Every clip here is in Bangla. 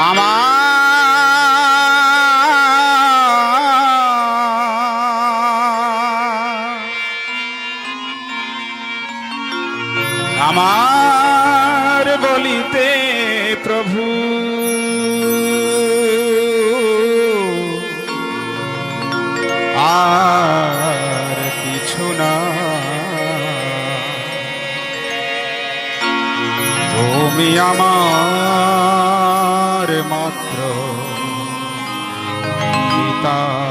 আমার আমার বলিতে প্রভু আর কিছু না। তুমি আমার মাত্র। পিতা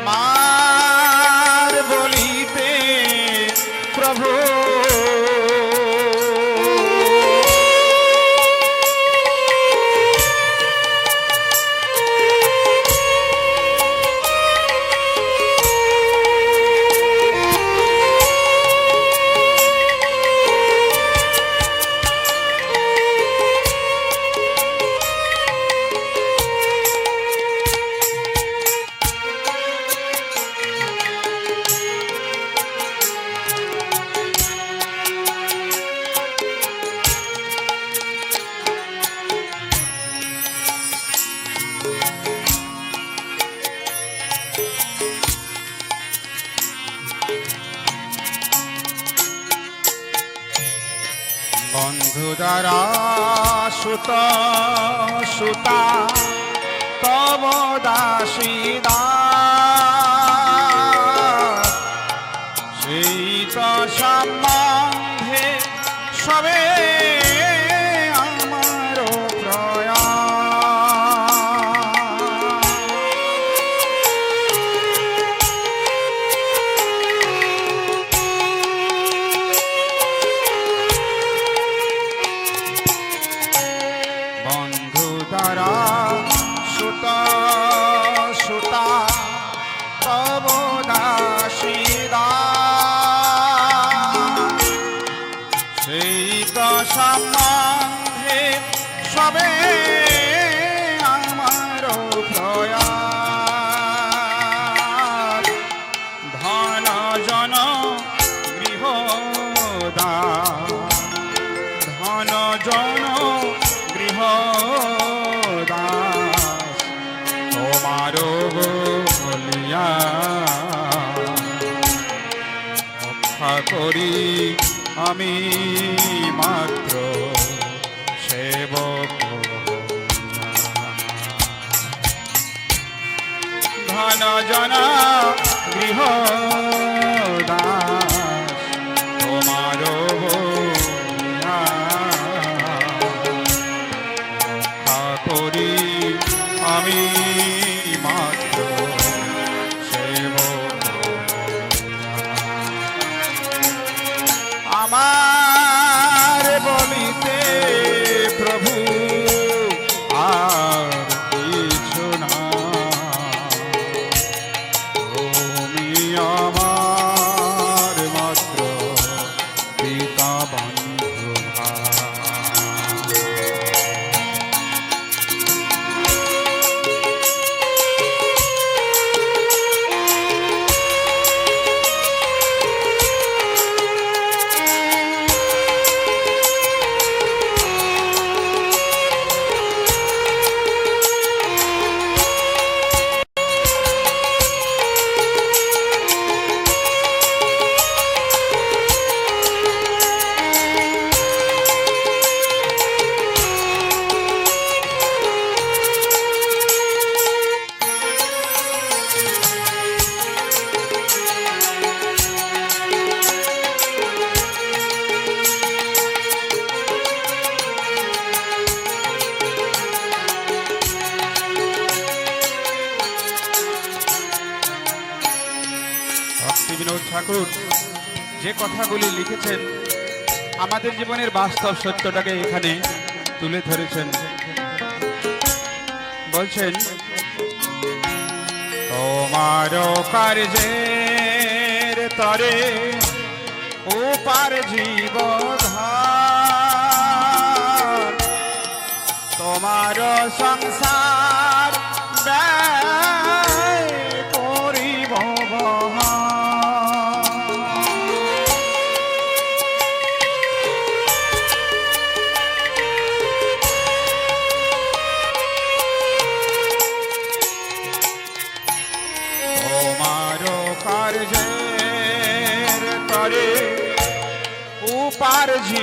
আমার বন্ধু দ্বারা সুত সুতা তব দাসীদা সেই তো সম্বন্ধে সবে দাসীদা সেই প্রয়াস ধন জন গৃহদা ধন জন গৃহদাস রক্ষা করি আমি মাত্র সেবক। ধন জনা গৃহদাস কথাগুলি লিখেছেন। আমাদের জীবনের বাস্তব সত্যটাকে এখানে তুলে ধরেছেন। বলছেন, তোমার কার্যের তরে উপার জীবধার, তোমার সংসার ব্যয়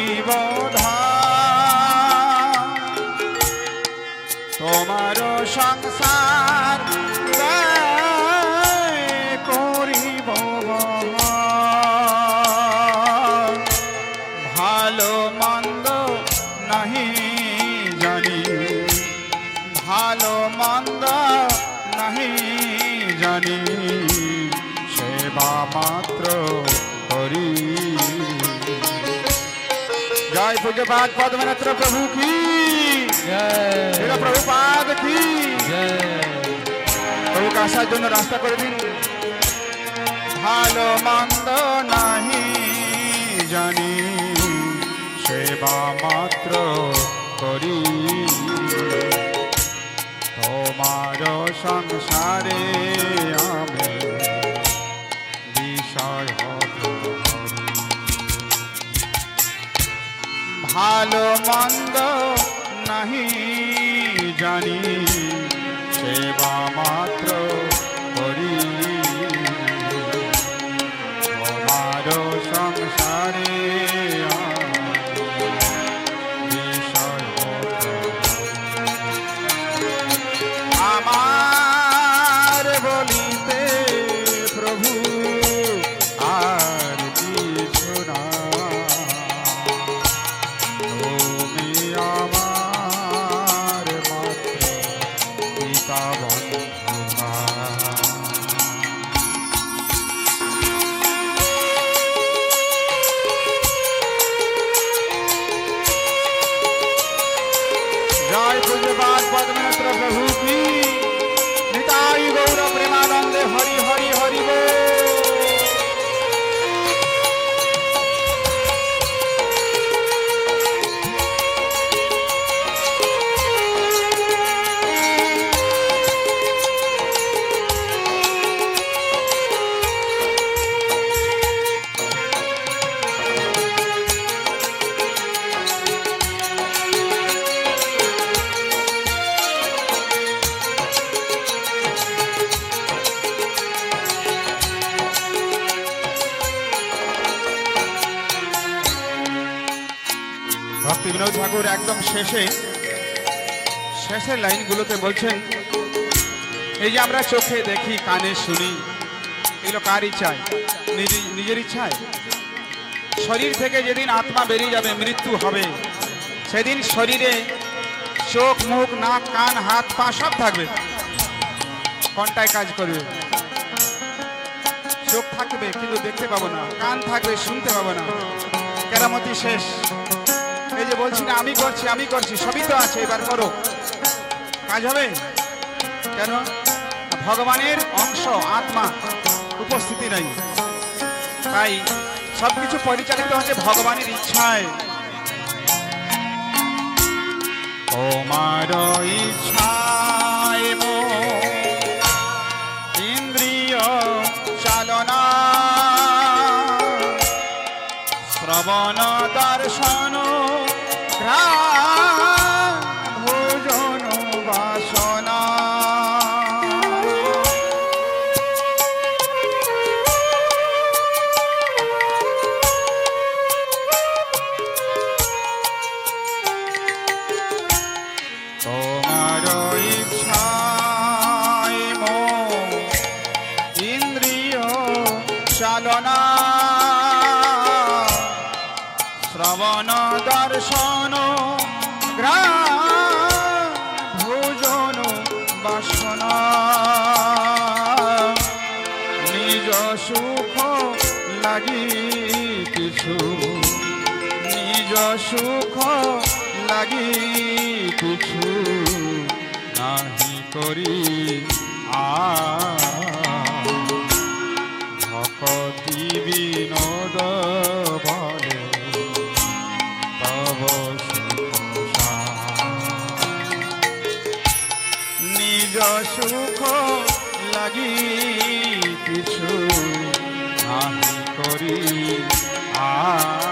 উপার তোমার সংসার করিব ভালো মন্দ নাহি জানি। ভালো মন্দ নাহি জানি। সেবা মাত্র করি। জয় পূজ্যপাদ পদ্মনাথ প্রভু কি জয় প্রভুপাদ কি প্রভুকে আসার জন্য রাস্তা করে দিন ভালো মন্দ নাহি জানি সেবা মাত্র করি তোমার সংসারে আমি বিষয় ভালো মন্দ নাহি জানি সেবা মাত্র করি। তোমার সংসারে বিনোদ ঠাকুর একদম শেষে, শেষের লাইনগুলোতে বলছেন, এই যে আমরা চোখে দেখি, কানে শুনি এগুলো কার ইচ্ছায়? নিজের ইচ্ছায়? শরীর থেকে যেদিন আত্মা বেরিয়ে যাবে, মৃত্যু হবে। সেদিন শরীরে চোখ, মুখ, নাক, কান, হাত, পা সব থাকবে। কোনটায় কাজ করবে? চোখ থাকবে, কিন্তু দেখতে পাবো না। কান থাকবে, শুনতে পাবো না। কেরামতি শেষ। এই যে বলছি না, আমি করছি আমি করছি, সবই তো আছে, এবার করো। কাজ হবে? কেন? ভগবানের অংশ, আত্মা, উপস্থিতি নাই। তাই সবকিছু পরিচালিত হচ্ছে ভগবানের ইচ্ছায়। তোমার ইচ্ছায় দর্শন ঘ্রাণ দর্শন গ্রাম ভোজন বাসনা। নিজ সুখ লাগি কিছু, নিজ সুখ লাগি কিছু নাহি করি আ। ভকতি বিনোদ সুখ লাগি কিছু নাহি করি। আ